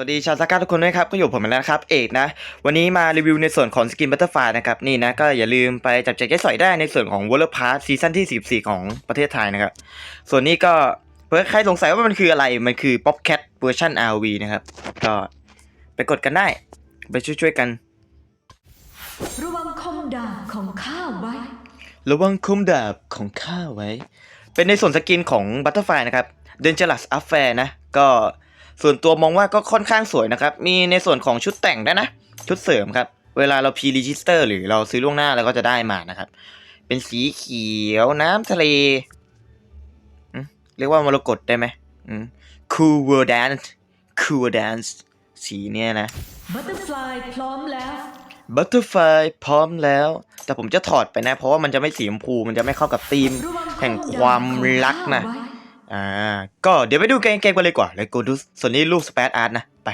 วัสดีชาวซาก้าทุกคนด้วยครับ ก็อยู่ผมแล้วนะครับ เอกนะ วันนี้มารีวิวในส่วนของสกินบัตเตอร์ฟลายนะครับ นี่นะ ก็อย่าลืมไปจับใจแก้สอยได้ในส่วนของ w o r l d Pass ซีซั่นที่ 14 ของประเทศไทยนะครับ ส่วนนี้ก็เพื่อใครสงสัยว่ามันคืออะไร มันคือ Popcat เวอร์ชัน RV นะครับ ก็ไปกดกันได้ ไปช่วยๆกัน ระวังคมดาบของข้าไว้ ระวังคุมดาบของข้าไว้ เป็นในส่วนสกินของ Butterfly นะครับ Dangerous Affair นะ ก็ ส่วนตัวมองว่าก็ค่อนข้างสวยนะครับ มีในส่วนของชุดแต่งด้วยนะ ชุดเสริมครับ เวลาเรา pre-register หรือเราซื้อล่วงหน้าเราก็จะได้มานะครับ เป็นสีเขียวน้ำทะเลอืมเรียกว่ามรกตได้ไหมอืม Cool World Dance Cool World Dance สีเนี้ยนะบัตเตอร์ฟลายพร้อมแล้วบัตเตอร์ไฟพร้อมแล้ว แต่ผมจะถอดไปนะ เพราะว่ามันจะไม่สีชมพูมันจะไม่เข้ากับธีมระวังแห่งความรักนะข้าไว้ อ่า ก็เดี๋ยวไปดูเกมเกมกันเลยกว่าเลยกูดูส่วนนี้รูปสเปซอาร์ตนะ ไป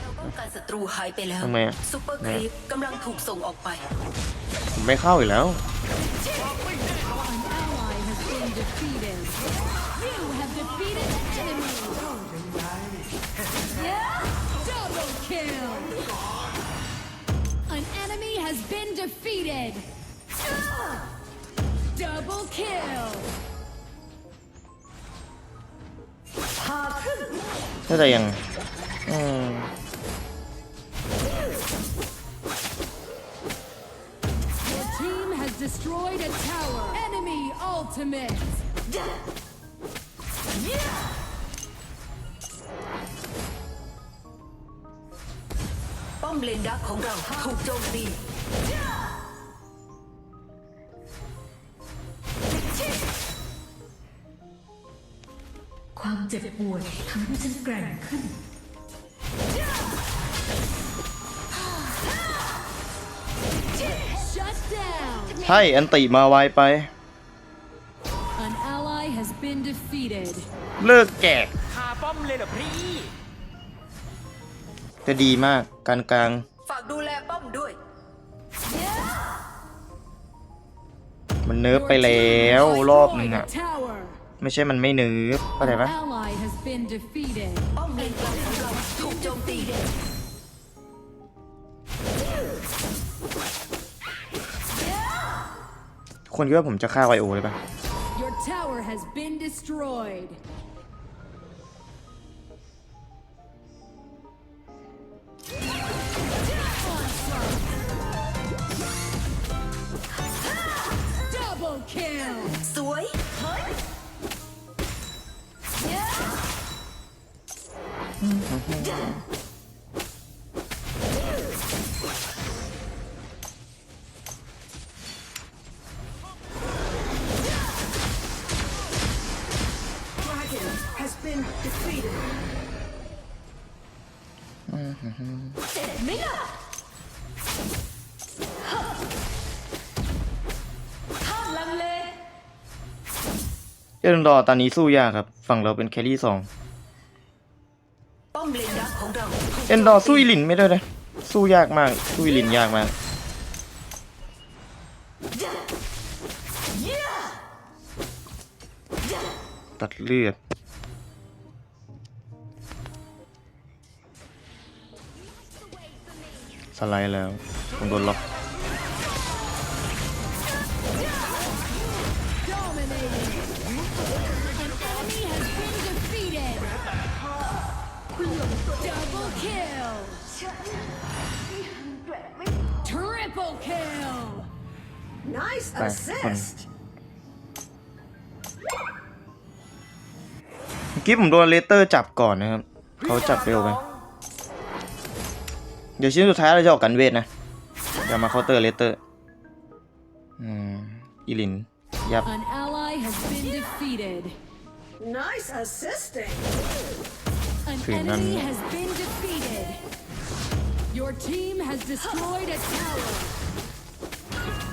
เราป้องกันศัตรูหายไปแล้วทำไมอะซุปเปอร์ครีปกำลังถูกส่งออกไป ผมไม่เข้าอีกแล้ว ally has been defeated. You have defeated an enemy. Double kill. An enemy has been defeated. Double kill. ถ้าจะยังอืม Your team has destroyed a tower. Enemy ultimate. ป้อมเลนดักข ความเจ็บปวดทำให้ฉันแกร่งขึ้น Shut down. ใช่อันติมาไวไป An ally has been defeated. เลิกแกะคาป้อมเลยเหรอพี่ จะดีมากการกลางฝากดูแลป้อมด้วย มันเนิร์ฟไปแล้วรอบหนึง Destroyed อะ a tower. ไม่ใช่มันไม่เนิร์ฟเข้าใจปะ Ally has been defeated. ป้อมเลนกลางของเราถูกโจมตีคนคิดว่าผมจะฆ่าไวโอเลยปะ ข้ามลังเลเอลดอร์ตอนนี้สู้ยากครับ ฝั่งเราเป็นแครี่สองเอ็นดอร์สู้อีลินไม่ได้เลยสู้ยากมาก สู้อีลินยากมากตัดเลือด ไลด์แล้วผมโดนล็อกไปคนเมื่อกี้ผมโดนเลเตอร์จับก่อนนะครับ เขาจับเร็วไป เดี๋ยวชิ้นสุดท้ายเราจะออกกันเวทนะอย่ามาเคาน์เตอร์เลเตอร์อืมอีลินยับ An ally has been defeated. Nice assisting An Okay, enemy none. has been defeated. Your team has destroyed a tower.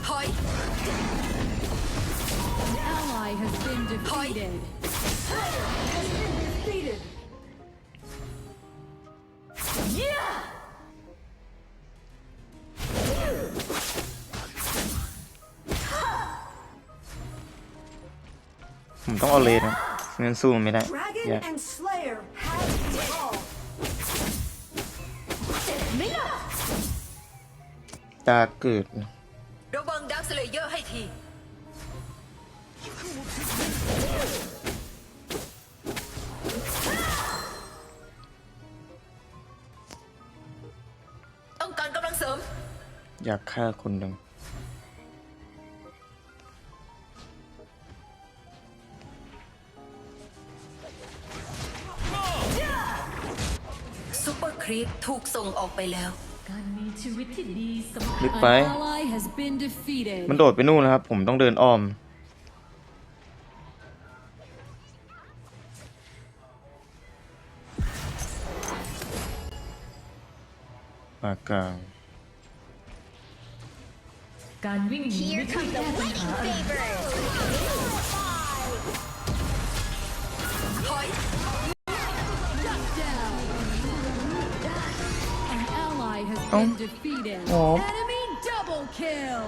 ถอย An ally has been defeated. ผมต้องเอาเลนนะงั้นสู้มันไม่ได้ Dragon อย่า and Slayer have evolved เจ็บไหมล่ะตาเกิดระวังดักสเลเยอร์ให้ทีต้องการกำลังเสริม อยากฆ่าคนหนึ่ง ร์ครีปถูกส่งออกไปแล้ว การมีชีวิตที่ดีสำคัญ ลึกไป ally has been defeated. มันโดดไปนู่นแล้วครับ ผมต้องเดินอ้อม ปากกลางการวิ่งหนีไม่ช่แก้ปัญหาอะไรถ ally has Oh. been defeated. Oh. Enemy double kill.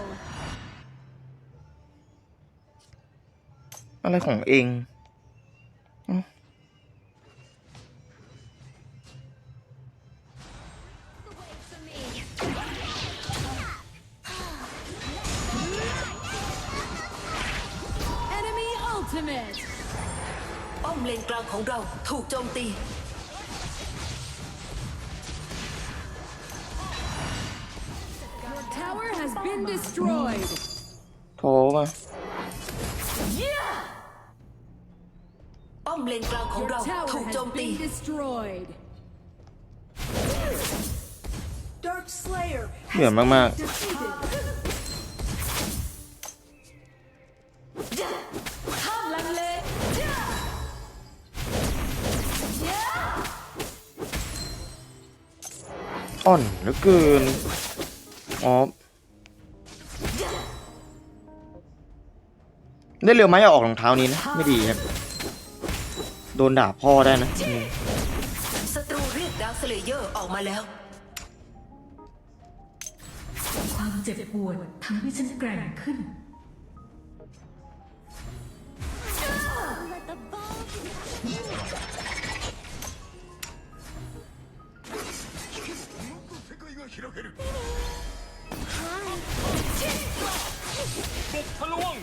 อะไรของเองเอ้า Enemy ultimate. ป้อมเลนกลางของเราถูกโจมตี been destroyed. โทรมา ป้อมเลนกลางของ Your เรา tower ถูกโจม has ตี been destroyed. Dark Slayer เหนื่อยมาก defeated ห้ามลังเลๆอ่อนเหลือเกิน อ๋อ ได้เร็วไหมเอาออกรองเท้านี้นะ ไม่ดีครับ โดนด่าพ่อได้นะอืมศัตรูเรียกดาร์คสเลเยอร์ออกมาแล้ว ความเจ็บปวดทำให้ฉันแกร่งขึ้นก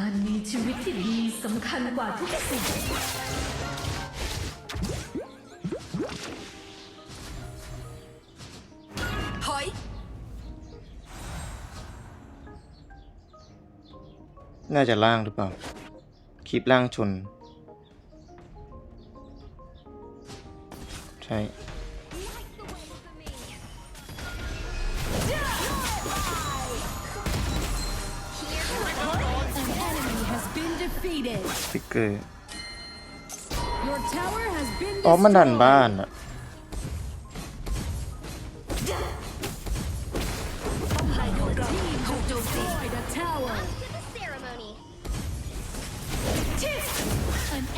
การมีชีวิตที่ดีสำคัญกว่าทุกสิ่ง น่าจะล่างหรือเปล่า คลิปล่างชน ใช่ An enemy has been defeated. ฟิกเกอร์ Your tower has been อ๋อ มันดัน destroyed. บ้านอะ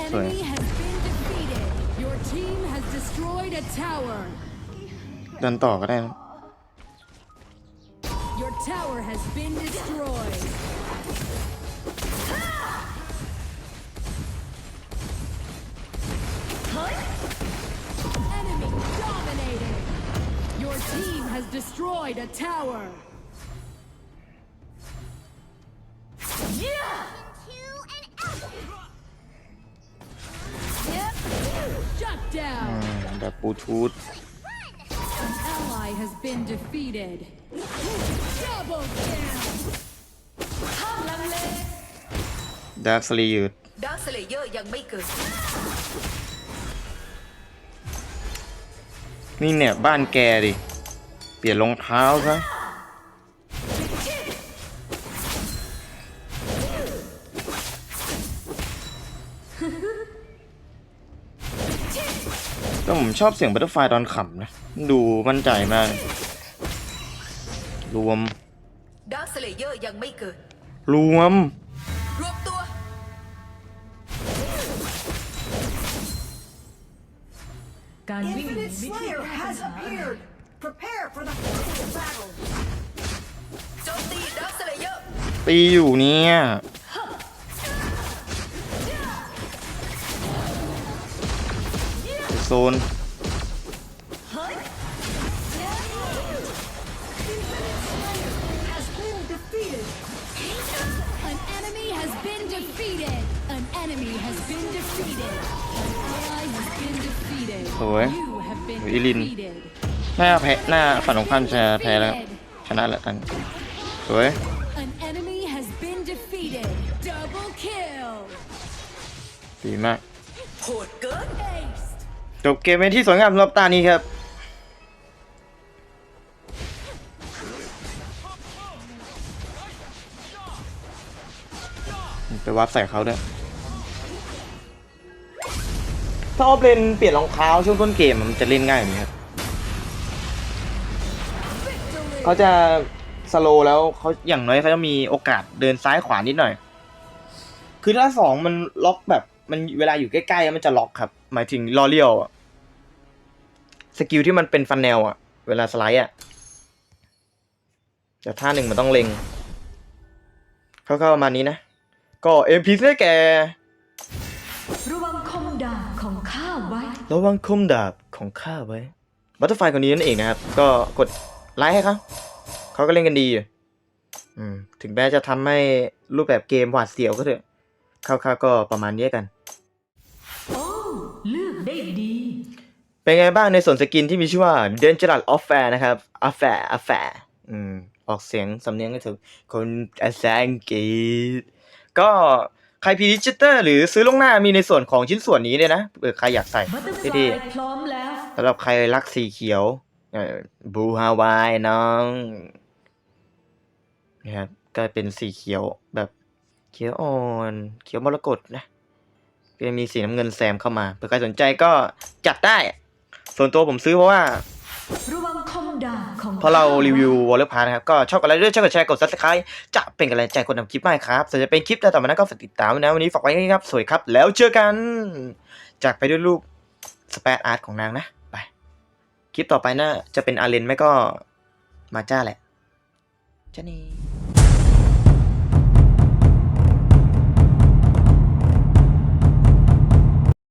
An enemy has been defeated. Your team has destroyed a tower. ดันต่อก็ได้นะ Your tower has been destroyed. Enemy dominated. Your team has destroyed a tower. Two and out. Shut อื down. มแบบบลูทูธ An ally has been defeated. Double kill. ห้ามลังเลดาร์คสลียืดดาร์คสเลเยอร์ยังไม่เกิด นี่เนี่ยบ้านแกดิ เปลี่ยนรองเท้าซะ ผมชอบเสียงบัตเตอร์ไฟตอนขำนะ ดูมั่นใจมาก รวมดาร์คสเลเยอร์ยังไม่เกิด รวม รวมตัว การวิ่งหนี Infinite ไม่ใช่ Slayer ปัญ has หา appeared. Prepare for the final battle. โจมตีดาร์คสเลเยอร์ตีอยู่เนี่ย been defeated. สวย You have been อิลิน defeated. หน้าแพ้หน้าฝั่งของพันจะแพ้แล้ว ชนะแล้วกัน สวย An enemy has been defeated. Double kill. ดีมากโหดเกิน Ace. จบเกมเป็นที่สวยงามรับตานี้ครับ ไปวัดใส่เขาด้วยถ้าออฟเลนเปลี่ยนรองเท้าช่วงต้นเกมมันจะเล่นง่ายไหมครับเขาจะสโลแล้วเขาอย่างน้อยเขาจะมีโอกาสเดินซ้ายขวานิดหน่อย คือถ้าสองมันล็อกแบบมันเวลาอยู่ใกล้ๆมันจะล็อกครับ หมายถึงลอเลียวอะสกิลที่มันเป็นฟันแนวอะเวลาสไลด์อะแต่ท่าหนึ่งมันต้องเล็งเข้าๆประมาณนี้นะ ก็เอ็มพีได้แก่ระวังคมดาบของข้าไว้ระวังคมดาบของข้าไว้บัตเตอร์ไฟคนนี้นั่นเองนะครับ ก็กดไลค์ให้เขาเขาก็เล่นกันดีอยู่อืมถึงแม้จะทำให้รูปแบบเกมหวาดเสียวก็เถอะคร่าวๆก็ประมาณนี้กันโอ้เลือกได้ดี เป็นไงบ้างในส่วนสกินที่มีชื่อว่า Dangerous of Fair นะครับ Affair Affair อืมออกเสียงสำเนียงให้ถูกคนภาษาอังกฤษก็ใครพีดิจิเตอร์หรือซื้อลวงหน้ามีในส่วนของชิ้นส่วนนี้เลยนะเผื่อใครอยากใส่บัตเตอร์ไฟที่พร้อมแล้วสำหรับใครรักสีเขียวบูฮาวายน้องนะครับก็เป็นสีเขียวแบบเขียวอ่อน เขียวมรกตนะ ก็จะมีสีน้ำเงินแซมเข้ามาเผื่อใครสนใจก็จัดได้ ส่วนตัวผมซื้อเพราะว่าระวังคมดาบของเพราะเราข้ไว้รีวิววอลเลย์พาร์นะครับ ก็ชอบกันแล้วด้วยช่วยกดแชร์กด subscribe จะเป็นกำลังใจคนทำคลิปมากครับส่วนจะเป็นคลิปต่อๆมานั้นก็ฝากติดตามนะวันนี้ฝากไว้แค่นี้ครับ สวยครับ แล้วเจอกัน จากไปด้วยรูปสเปซอาร์ตของนางนะไปคลิปต่อไปน่าจะเป็นอาเลนไม่ก็มาจ้าแหละจ้านี่